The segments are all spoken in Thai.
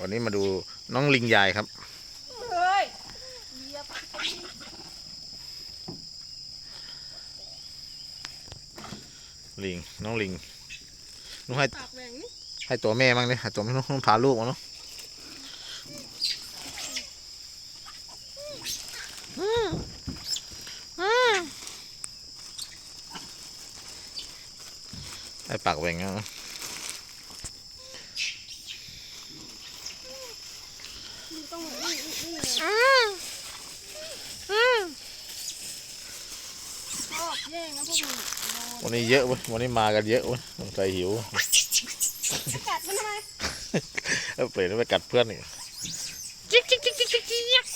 วันนี้มาดูน้องลิงยายครับเฮ้ยเหยียบลิงน้องลิงนุ้ให้ปากแหว่งนี่ให้ตัวแม่มั่งดิให้ตัวแม่น้องพาลูกมาเนาะไอ้ปากแหว่งอะ มึงต้องมานี่นี่นี่ชอบ แย่งนะพวกมึงวันนี้เยอะเว้ยวันนี้มากันเยอะเว้ยสงสัยหิว กัดมันทำไมเออเปลี่ยนไปกัดเพื่อนอีก จิ๊กจิ๊กจิ๊กจิ๊กจิ๊กจิ๊ก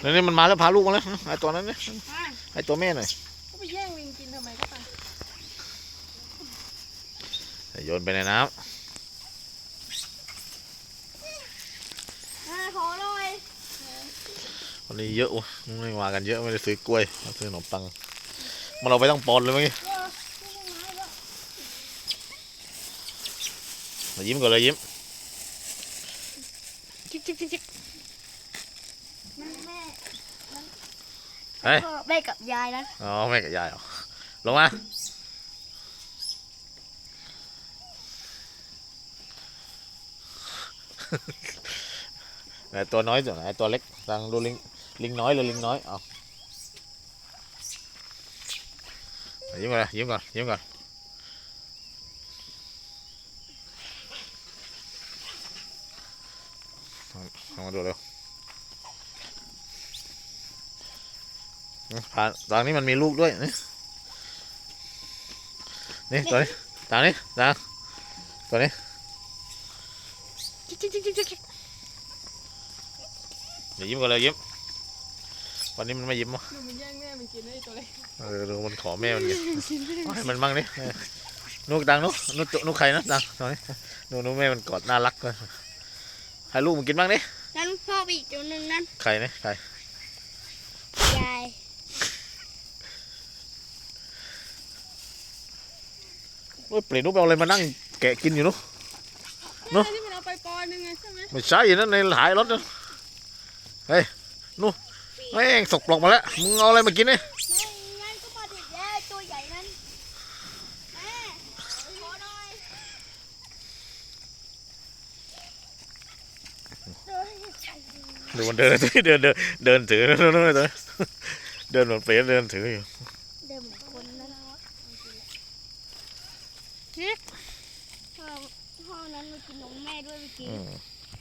แล้วนี่นี่มันมาแล้วพาลูกมาแล้วไอ้ตัวนั้นเนี่ยไอ้ตัวแม่หน่อยก็ไปแย่งลิงกินทำไมก็ไปโยนไปในน้ขอหน่อยำวันนี้เยอะเวะไม่มากันเยอะไม่ได้ซื้อกล้วยมาซื้อขนมปังมันเอาไปตั้งปอนเลยมั้งมายิ้มก่อนเลยยิ้มจิ๊กจิ๊กจิ๊กจิ๊กแม่ เฮ้ยแม่กับยายนะอ๋อแม่กับยายเหรอลงมาไหนตัวน้อยตัวไหนตัวเล็กตังดูลิงลิงน้อยเลยลิงน้อยเอายิ้มก่อนเลยยิ้มก่อนยิ้มก่อนเอามาดูเร็ว ผ่านตอนนี้มันมีลูกด้วย นี่นี่ตัวนี้ตางนี้ตางตัวนี้จิ๊กจิ๊กจิ๊กจิ๊กจิ๊กเดี๋ยวยิ้มก่อนเลยยิ้ม วันนี้มันไม่ยิ้มวะดูมันแย่งแม่มันกินไอ้ตัวเล็กเออดูมันขอแม่มันกินกินไม่ได้เอาให้มันบ้างดิเออนุกดังนุกนุกนุกใครนะดังตอนนี้นุกนุกแม่มันกอดน่ารักเลยให้ลูกมันกินบ้างดิงั้นพ่อไปอีกตัวหนึ่งนั่นใครเนี่ยใครยาย โอ้ยเปลี่ยนนุกเอาอะไรมานั่งแกะกินอยู่นุกเนอะที่มันเอาไปปอนหนึงไงใช่ไหมไม่ใช่นั่นในหายรถนะเฮ้ยนุกแม่งสกปรกมาแล้วมึงเอาอะไรมากินเนี่ยไม่งั้นก็ปลาดุกแย่ตัวใหญ่นั้นแม่ขอหน่อยเฮ้ยดูมันเดินเดินเดินเดินถือเดินเดินเดินเดินเหมือนเปลี่ยนเดินถืออยู่เดิมเหมือนคนนั่นพ่อ พ่อนั้นมากินนมแม่ด้วยเมื่อกี้ อืม